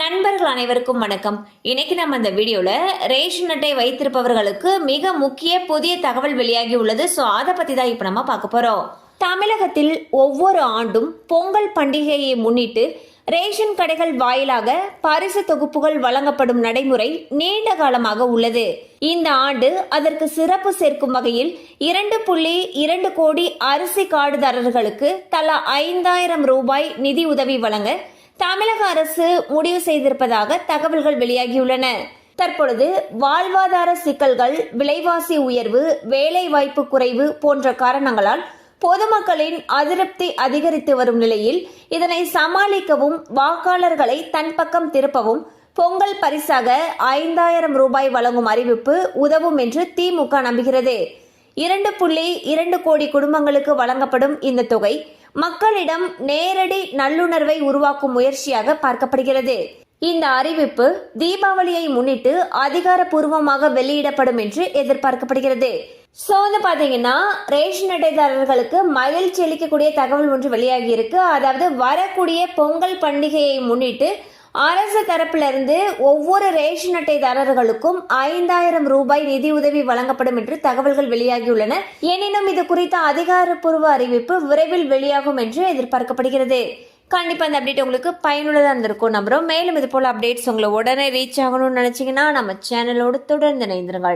நண்பர்கள் அனைவருக்கும் வணக்கம். இன்னைக்கு நம்ம இந்த வீடியோல ரேஷன் அட்டை வைத்திருப்பவர்களுக்கு மிக முக்கிய புதிய தகவல் வெளியாகி உள்ளது. ஸோ அதை பத்தி தான் இப்போ நம்ம பார்க்க போறோம். தமிழகத்தில் ஒவ்வொரு ஆண்டும் பொங்கல் பண்டிகையை முன்னிட்டு ரேஷன் கடைகள் வாயிலாக பரிசு தொகுப்புகள் வழங்கப்படும் நடைமுறை நீண்ட காலமாக உள்ளது. இந்த ஆண்டு அதற்கு சிறப்பு சேர்க்கும் வகையில் இரண்டு புள்ளி இரண்டு கோடி அரிசி கார்டுதாரர்களுக்கு தலா ஐந்தாயிரம் ரூபாய் நிதி உதவி வழங்க தமிழக அரசு முடிவு செய்திருப்பதாக தகவல்கள் வெளியாகியுள்ளன. தற்பொழுது வாழ்வாதார சிக்கல்கள் விலைவாசி உயர்வு வேலைவாய்ப்பு குறைவு போன்ற காரணங்களால் பொதுமக்களின் அதிருப்தி அதிகரித்து வரும் நிலையில் இதனை சமாளிக்கவும் வாக்காளர்களை தன் பக்கம் திருப்பவும் பொங்கல் பரிசாக ஐந்தாயிரம் ரூபாய் வழங்கும் அறிவிப்பு உதவும் என்று திமுக நம்புகிறது. இரண்டு புள்ளி இரண்டு கோடி குடும்பங்களுக்கு வழங்கப்படும் இந்த தொகை மக்களிடம் நேரடி நல்லுணர்வை உருவாக்கும் முயற்சியாக பார்க்கப்படுகிறது. இந்த அறிவிப்பு தீபாவளியை முன்னிட்டு அதிகாரப்பூர்வமாக வெளியிடப்படும் என்று எதிர்பார்க்கப்படுகிறது. ஸோ வந்து பார்த்தீங்கன்னா ரேஷன் அட்டைதாரர்களுக்கு மகிழ்ச்சி அளிக்கக்கூடிய தகவல் ஒன்று வெளியாகி இருக்கு அதாவது வரக்கூடிய பொங்கல் பண்டிகையை முன்னிட்டு அரசு தரப்பிலிருந்து ஒவ்வொரு ரேஷன் அட்டைதாரர்களுக்கும் ஐந்தாயிரம் ரூபாய் நிதியுதவி வழங்கப்படும் என்று தகவல்கள் வெளியாகியுள்ளன. எனினும் இது குறித்த அதிகாரப்பூர்வ அறிவிப்பு விரைவில் வெளியாகும் என்று எதிர்பார்க்கப்படுகிறது. கண்டிப்பா அந்த அப்டேட் உங்களுக்கு பயனுள்ளதாக இருந்திருக்கும். நம்புறோம். மேலும் இது போல அப்டேட்ஸ் உங்களை உடனே ரீச் ஆகணும்னு நினைச்சீங்கன்னா நம்ம சேனலோடு தொடர்ந்து இணைந்திருங்கள்.